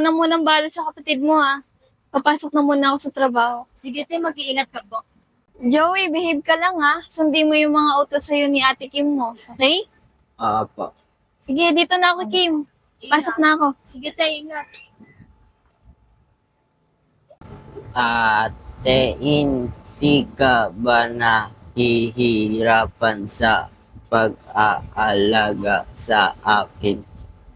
ikaw na munang bahala sa kapatid mo ha. Papasok na muna ako sa trabaho. Sige, te, mag-iingat ka po. Joey, behave ka lang ha. Sundin mo yung mga utos sa'yo ni ate Kim mo. Okay? Apo. Sige, dito na ako, Kim. Pasok na ako. Sige, te, ingat. Ate, hindi ka ba nahihirapan sa pag-aalaga sa akin?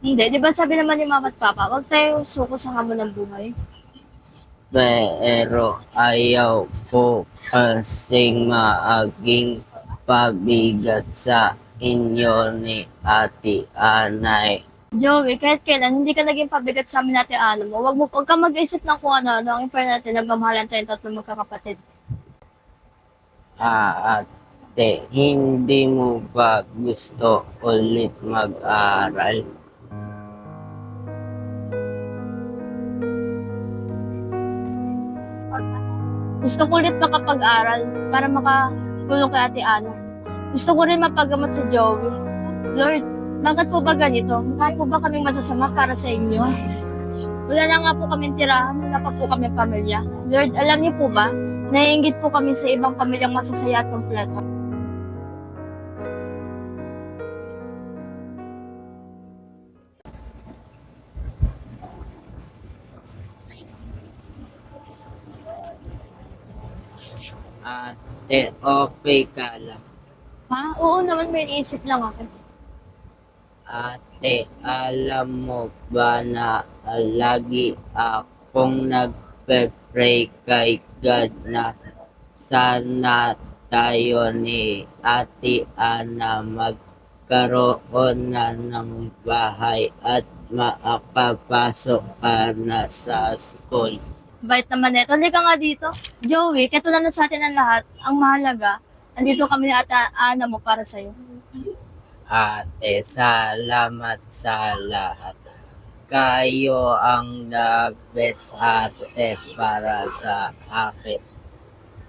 Hindi, di ba sabi naman ni mama at papa, huwag tayo suko sa hamon ng buhay. Pero ayaw ko kasing maaging pabigat sa inyo ni Ate Anay. Joey, kahit kailan, hindi ka naging pabigat sa amin natin ano mo. Huwag mo, huwag ka mag-isip ng kung ano-ano. Ang important natin, nagmamahalan tayong tatlong magkakapatid. Ate, hindi mo ba gusto ulit mag-aral? Gusto ko ulit makapag-aral para makatulong kay ate Ana. Gusto ko rin mapagamot si Joey. Lord, bakit po ba ganito? Mukha po ba kaming masasama para sa inyo? Wala na nga po kami tirahan, wala pa po kami pamilya. Lord, alam niyo po ba, naiingit po kami sa ibang pamilyang masasaya at kompleto. Ate, okay ka lang. Ha? Oo naman, may iisip lang ako. Ate, alam mo ba na ah, lagi akong nagpe-pray kay God na sana tayo ni Ate Ana magkaroon na ng bahay at makapapasok ka na sa school. Bait naman neto. Halika nga dito. Joey, katulad na sa atin ang lahat, ang mahalaga, andito kami ni ata Ana mo para sa'yo. Ate, salamat sa lahat. Kayo ang the best ate para sa akin.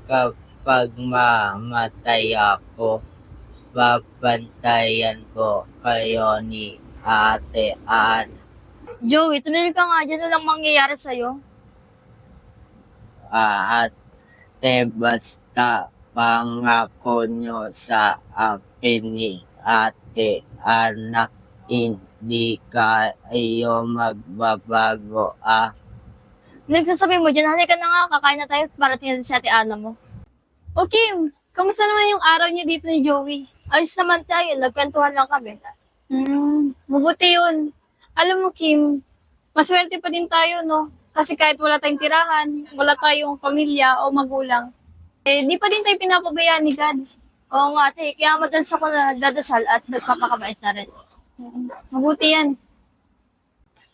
Kapag mamatay ako, babantayan ko kayo ni Ate Ann. Joey, tumigil ka nga dyan. Walang mangyayari sa'yo. Ate, basta pangako nyo sa akin ni Ate Anak, hindi kayo magbabago ah. Nagsasabi mo dyan, halika na nga, kakain na tayo para tingnan si ate Ana mo. Oh, Kim, kamusta naman yung araw niyo dito ni Joey? Ayos naman tayo, nagkwentuhan lang kami. Hmm, mabuti yun. Alam mo, Kim, maswerte pa din tayo, no? Kasi kahit wala tayong tirahan, wala tayong pamilya o magulang, eh, di pa din tayo pinapabayaan ni God. Oo nga, ate, kaya madalas ako na dadasal at nagpapakabait na rin. Mabuti yan.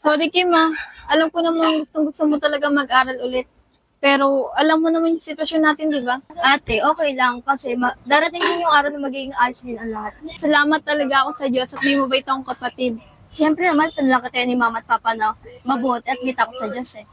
Sorry, Kim, ah. Alam ko naman gustong gusto mo talaga mag-aral ulit. Pero alam mo naman yung sitwasyon natin, di ba? Ate, okay lang kasi ma- darating din yung araw na magiging ayos din ang lahat. Salamat talaga ako sa Diyos at may mabait akong kapatid. Siyempre naman, panlaki tayo ni mama at papa na mabuti at may takot sa Diyos eh.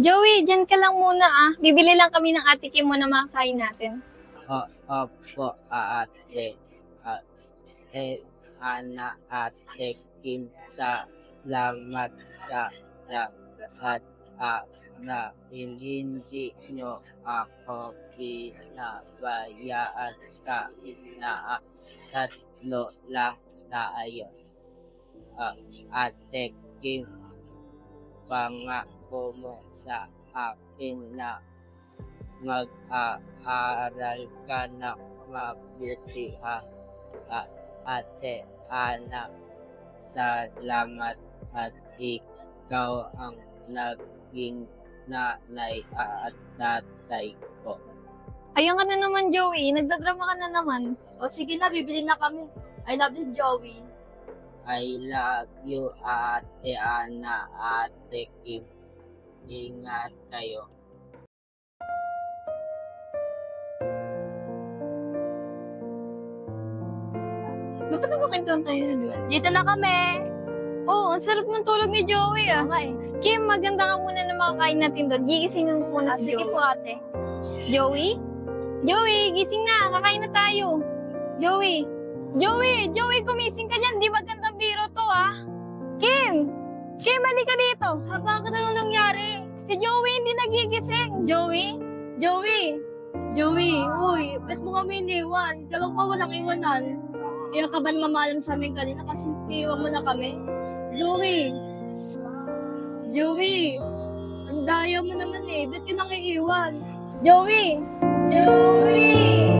Joey, dyan ka lang muna ah. Bibili lang kami ng ate Kim mo na makakain natin. O, opo, ate. Ate, Ana, ate Kim, salamat sa lahat at na hindi nyo ako pinabayaan kahit na tatlo lang tayo. Ah, ate Kim, pangako mo sa akin na mag-aaral ka na mabuti ha. At ate anak. Salamat at ikaw ang naging nanay at tatay ko. Ayan ka na naman, Joey. Nagdadrama ka na naman. O sige na, bibili na kami. I love you, Joey. I love you, ate Ana, ate Kim. Ingat kayo. Ba't na makintuan tayo na doon? Dito na kami. Oo, ang sarap ng tulog ni Joey ah. Okay. Kim, maganda ka muna na makakain natin doon. Gigisingin ko muna Ah, si sige Joey. po, ate. Joey? Joey, gising na. Kakain na tayo. Joey. Joey, Joey, kumising ka dyan. Di magandang biro to, ah. Kim! Kim, halika dito. Ha, bakit ano nangyari? Si Joey hindi nagigising. Joey? Joey? Joey, uy, ba't mo kami iniwan? Kailan ka walang iwanan? Kaya ka ba mamalam sa amin kanina kasi iwan mo na kami? Joey! Joey! Ang daya mo naman eh. Ba't ka nang iiwan? Joey! Joey! Joey!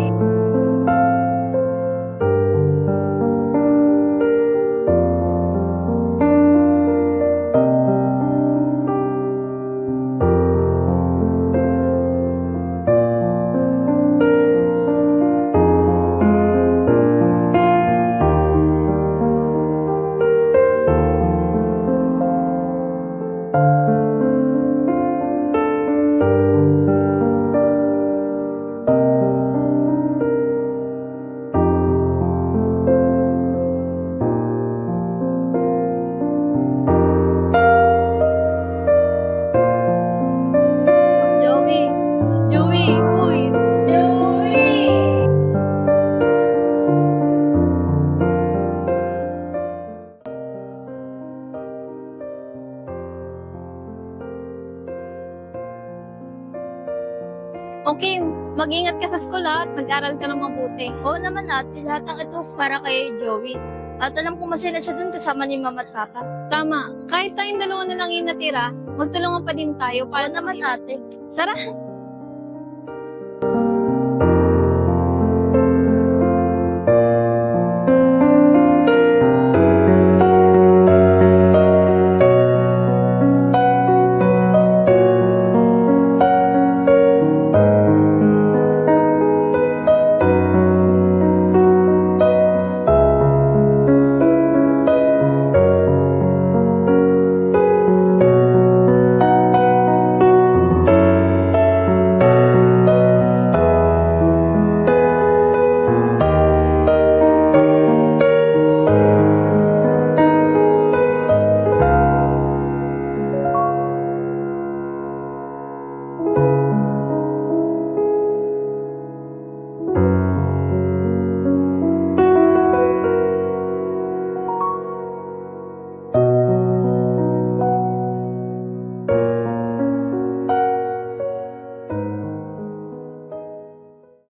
O Kim, mag-ingat ka sa school ha, at mag-aral ka ng mabuti. Oo naman ate, lahat ng ito para kay Joey. At alam ko masaya na siya dun kasama ni mama at papa. Tama, kahit tayong dalawa na lang yung natira, magtulungan pa din tayo Oo para sa naman ate. Tara,